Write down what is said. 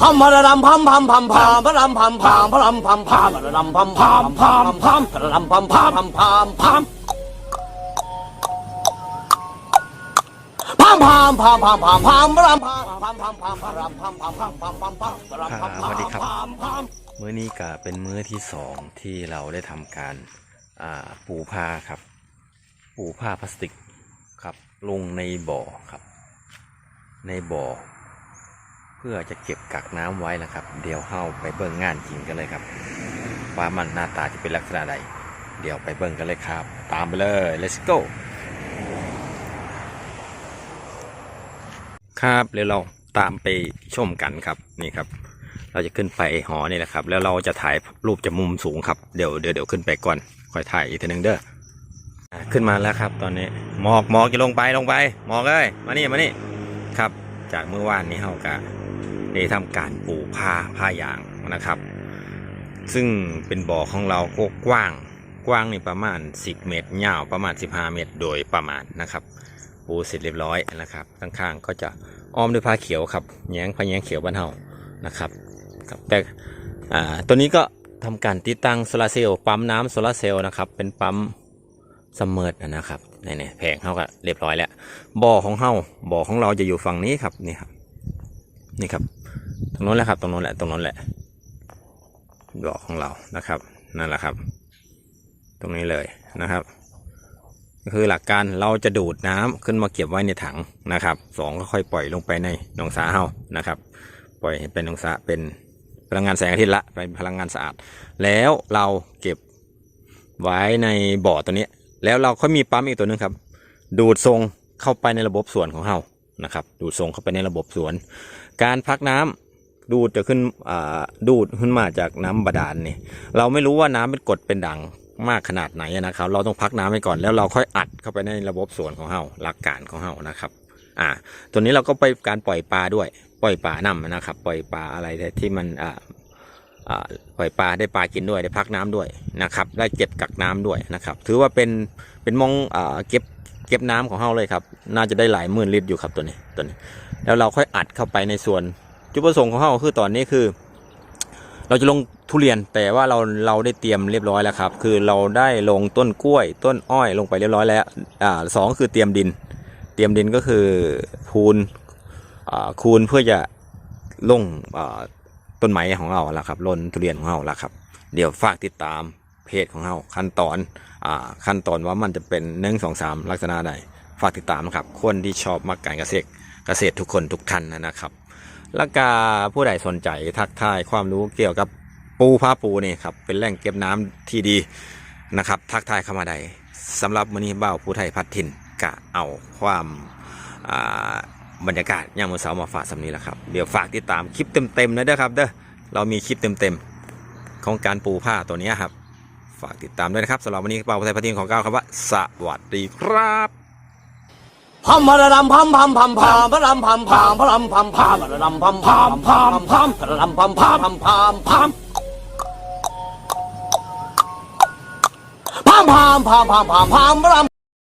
พัมพะระดำพัมพัมพัมพัมพะรำพัมพัมพะรำพัมพัมพะระดำพัมพัมพัมพัมพะระดำพัมพัมพัมพัมพัมพัมพัมพัมพัมพัมพัมพะรำพัมพัมพัมพัมพะรำพัมพัมพัมพัมพัมพัมพะรำพัมสวัสดีครับพัมพัมมื้อนี้ก็เป็นมื้อที่สองที่เราได้ทำการอ่าปูผ้าครับ ปูผ้าพลาสติกครับ ลงในบ่อครับ ในบ่อ เพื่อจะเก็บกักน้ำไว้นะครับ เดี๋ยวเข้าไปเบิ่งงานจริงกันเลยครับ ว่ามันหน้าตาจะเป็นลักษณะใด เดี๋ยวไปเบิ่งกันเลยครับ ตามไปเลย let's go ครับเดี๋ยวเราตามไปชมกันครับนี่ครับ เราจะขึ้นไปหอนี่แหละครับ แล้วเราจะถ่ายรูปจากมุมสูงครับเดี๋ยวเดี๋ยวเดี๋ยวขึ้นไปก่อนค่อยถ่ายอีกทีหนึงเด้อขึ้นมาแล้วครับ ตอนนี้หมอกหมอกจะลงไปลงไปหมอกเลยมานี่มานี่ครับ จากเมื่อวานนี้เฮากะ ได้ทำการปูผ้าผ้ายางนะครับ ซึ่งเป็นบ่อของเราก็กว้างกว้างนี่ประมาณ 10 เมตรยาวประมาณ 15 เมตรโดยประมาณนะครับปูเสร็จเรียบร้อยนะครับข้างๆก็จะอ้อมด้วยผ้าเขียวครับแย้งผ้าแย้งเขียวบ้านเฮานะครับครับแต่ตัวนี้ก็ทำการติดตั้งโซลาร์เซลล์ปั๊มน้ำโซลาร์เซลล์นะครับเป็นปั๊มซัมเมอร์นะครับนี่ๆแผงเฮาก็เรียบร้อยแล้วบ่อของเฮาบ่อของเราจะอยู่ฝั่งนี้ครับนี่ครับนี่ครับ รงนู้นแหละครับ ตรงนู้นแหละ ตรงนู้นแหละบ่อของเรานะครับ นั่นแหละครับ ตรงนี้เลยนะครับก็คือหลักการเราจะดูดน้ำขึ้นมาเก็บไว้ในถังนะครับสองก็ค่อยปล่อยลงไปในหนองสาเฮานะครับ ปล่อยให้เป็นหนองสาเป็นพลังงานแสงอาทิตย์ละเป็นพลังงานสะอาด แล้วเราเก็บไว้ในบ่อตัวนี้ แล้วเราค่อยมีปั๊มอีกตัวหนึงครับ ดูดทรงเข้าไปในระบบสวนของเฮานะครับ ดูดทรงเข้าไปในระบบสวน การพักน้ำ ดูดจะขึ้นอ่าดูดขึ้นมาจากน้ำบาดาลนี่เราไม่รู้ว่าน้ำเป็นกรดเป็นด่างมากขนาดไหนนะครับ เราต้องพักน้ำไว้ก่อนแล้วเราค่อยอัดเข้าไปในระบบสวนของเฮาหลักการของเฮานะครับ อ่า ตัวนี้เราก็ไปการปล่อยปลาด้วยปล่อยปลานํนะครับ ปล่อยปลาอะไรที่มันอ่าปล่อยปลาได้ปลากินด้วยได้พักน้ำด้วยนะครับ ได้เก็บกักน้ำด้วยนะครับ ถือว่าเป็นเป็นมองอเก็บเก็บน้ำของเฮาเลยครับ น่าจะได้หลายหมื่นลิตรอยู่ครับตัวนี้ตัวนี้ แล้วเราค่อยอัดเข้าไปในส่วน จุดประสงค์ของเฮาคือตอนนี้คือ เราจะลงทุเรียนแต่ว่าเราเราได้เตรียมเรียบร้อยแล้วครับ คือเราได้ลงต้นกล้วย ต้นอ้อยลงไปเรียบร้อยแล้วอ่าสองคือเตรียมดิน เตรียมดินก็คือคูณอ่าคูณเพื่อจะลงอ่าต้นไม้ของเราละครับลนทุเรียนของเราละครับ เดี๋ยวฝากติดตามเพจของเราขั้นตอนอ่าขั้นตอนว่ามันจะเป็นหนึ่งสองสามลักษณะใดฝากติดตามนะครับคนที่ชอบมากการเกษตรเกษตรทุกคนทุกท่านนะครับ แล้วก็ผู้ใดสนใจทักทายความรู้เกี่ยวกับปูผ้าปูนี่ครับเป็นแหล่งเก็บน้ำที่ดีนะครับ ทักทายเข้ามาใดสำหรับมื้อนี้เบ้าผู้ไทยพัดถิ่นกะเอาความบรรยากาศยามมือเช้ามาฝากสำนี้แหละครับเดี๋ยวฝากติดตามคลิปเต็มๆนะเด้อครับเด้อเรามีคลิปเต็มๆของการปูผ้าตัวนี้ครับ ฝากติดตามด้วยนะครับสำหรับวันนี้เบ้าผู้ไทยพัดถิ่นของก้าวครับว่าสวัสดีครับ พัมพะระดำพัมพัมพัมพัมพะรำพัมพัมพะรำพัมพัมพะระดำพัมพัมพัมพัมพะระดำพัมพัมพัมพัมพัมพัมพัมพัมพัมพัมพัมพะรำ